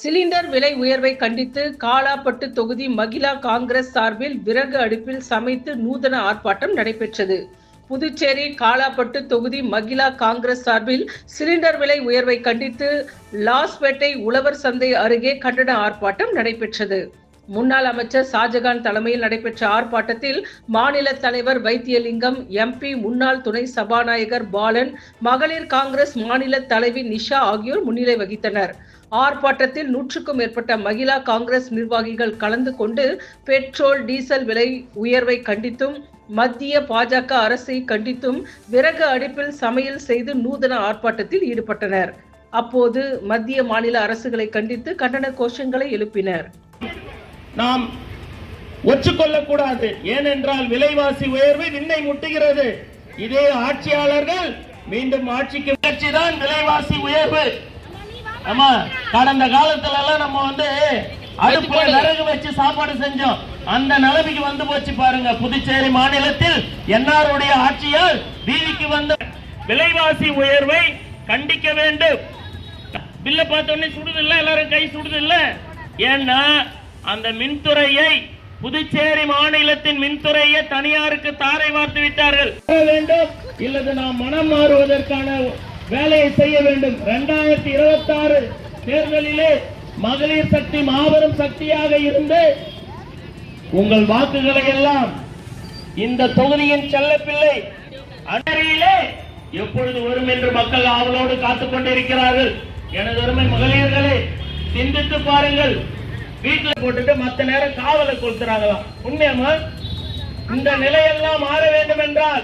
Cylinder விலை உயர்வை கண்டித்து காலாப்பட்டு தொகுதி மகிழா காங்கிரஸ் சார்பில் விறகு அடுப்பில் சமைத்து நூதன ஆர்ப்பாட்டம் நடைபெற்றது புதுச்சேரி காலாப்பட்டு தொகுதி மகிழா காங்கிரஸ் சார்பில் சிலிண்டர் விலை உயர்வை கண்டித்து லாஸ்பேட்டை உழவர் சந்தை அருகே கண்டன ஆர்ப்பாட்டம் நடைபெற்றது முன்னாள் அமைச்சர் ஷாஜகான் தலைமையில் நடைபெற்ற ஆர்ப்பாட்டத்தில் மாநில தலைவர் வைத்தியலிங்கம் எம்பி முன்னாள் துணை சபாநாயகர் பாலன் மகளிர் காங்கிரஸ் மாநில தலைவி நிஷா ஆகியோர் முன்னிலை வகித்தனர் ஆர்ப்பாட்டத்தில் நூற்றுக்கும் மேற்பட்ட மகிழா காங்கிரஸ் நிர்வாகிகள் கலந்து கொண்டு பெட்ரோல் டீசல் விலை உயர்வை கண்டித்தும் மத்திய பாஜக அரசை கண்டித்தும் விறகு அடுப்பில் சமையல் செய்து நூதன ஆர்ப்பாட்டத்தில் ஈடுபட்டனர் அப்போது மத்திய மாநில அரசுகளை கண்டித்து கண்டன கோஷங்களை எழுப்பினர் நாம் ஒற்றுக்கொள்ளக்கூடாது ஏனென்றால் விலைவாசி உயர்வு விண்ணை முட்டுகிறது இதே ஆட்சியாளர்கள் மீண்டும் ஆட்சிக்கு முயற்சிதான் விலைவாசி உயர்வு ஆமா கடந்த காலத்துல எல்லாம் நம்ம வந்து அடுப்புல விறகு வச்சு சாப்பாடு செஞ்சோம் அந்த நிலைமைக்கு வந்து போச்சு பாருங்க புதுச்சேரி மாநிலத்தில் என்ஆருடைய ஆட்சியால் வீதிக்கு வந்த விலைவாசி உயர்வை கண்டிக்க வேண்டும் பில்ல பார்த்தோன்னே சுடுது இல்ல எல்லாரும் கை சுடுது இல்ல ஏன்னா அந்த மின்துறையை புதுச்சேரி மாநிலத்தின் மின்துறையை தனியாருக்கு தாரை வார்த்து விட்டார்கள் வேண்டும் இல்லது நாம் மனம் மாறுவதற்கான வேலையை செய்ய வேண்டும் இரண்டாயிரத்தி இருபத்தி ஆறு தேர்தலிலே மகளிர் சக்தி மாபெரும் சக்தியாக இருந்து உங்கள் வாக்குகளை எல்லாம் இந்த தொகுதியின் செல்லப்பிள்ளை அடரியிலே எப்பொழுது வரும் என்று மக்கள் ஆவலோடு காத்துக் கொண்டிருக்கிறார்கள் எனது அருமை மகளிர்களே சிந்தித்து பாருங்கள் வீட்டில் போட்டுட்டு மற்ற நேரம் காவலை கொடுத்துறாங்களாம் உண்மையாமா இந்த நிலையெல்லாம் மாற வேண்டும் என்றால்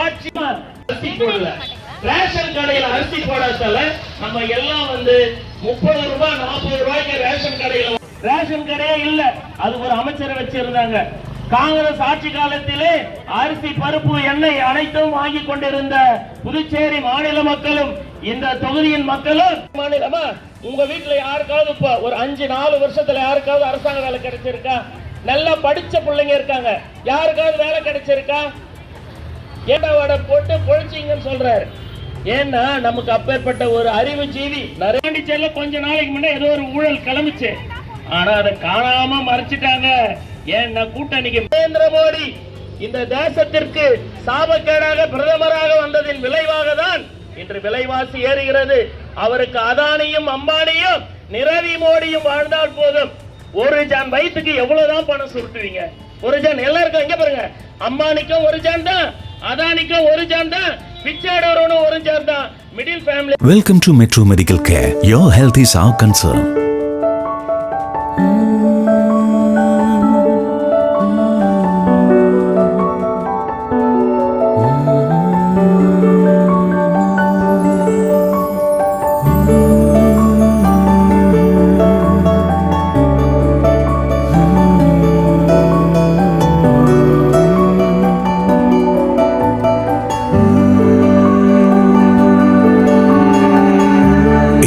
ஆட்சி ரேஷன் கடையில் அரிசி போடாதால நம்ம எல்லாம் வந்து முப்பது ரூபாய் நாற்பது ரூபாய்க்கு ரேஷன் கடையில் ரேஷன் கடையே இல்ல அது ஒரு அமைச்சர் வச்சிருந்தாங்க காங்கிரஸ் ஆட்சி காலத்திலே அரிசி பருப்பு எண்ணெய் அனைத்தும் வாங்கி கொண்டிருந்த புதுச்சேரி மாநில மக்களும் இந்த தொகுதியின் மக்களும் மாநிலமா உங்க வீட்டுல யாருக்காவது இப்ப ஒரு அஞ்சு நாலு வருஷத்துல யாருக்காவது அரசாங்க வேலை கிடைச்சிருக்கா நல்லா படிச்ச பிள்ளைங்க இருக்காங்க யாருக்காவது வேலை கிடைச்சிருக்கா ஏடாவோட போட்டு பொழிச்சிங்கன்னு சொல்றாரு ஏன்னா நமக்கு அப்பேற்பட்ட ஒரு அறிவு ஜீவி செல்ல கொஞ்ச நாளைக்கு முன்னே ஏதோ ஒரு ஊழல் கிளம்பிச்சு ஆனா அதை காணாம மறைச்சிட்டாங்க ஏன்னா கூட்டணிக்கு நரேந்திர மோடி இந்த தேசத்திற்கு சாபக்கேடாக பிரதமராக வந்ததின் விளைவாக தான் இன்று விலைவாசி ஏறுகிறது அவருக்கு அதானியும் அம்பானியும் நிரவி மோடியும் வாழ்ந்தால் போதும் ஒரு ஜான் வயிற்றுக்கு எவ்வளவுதான் பணம் சுருட்டுவீங்க ஒரு ஜான் எல்லாருக்கும் எங்க பாருங்க அம்பானிக்கும் ஒரு ஜான் தான் அதானிக்கும் ஒரு ஜான் தான் Welcome to Metro Medical Care. Your health is our concern.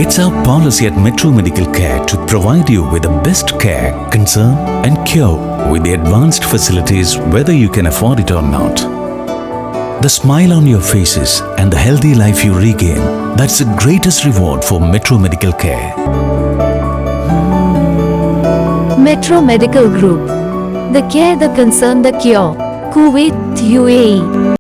It's our policy at Metro Medical Care to provide you with the best care, concern, and cure with the advanced facilities whether you can afford it or not. The smile on your faces and the healthy life you regain, that's the greatest reward for Metro Medical Care. Metro Medical Group. The care, the concern, the cure. Kuwait, UAE.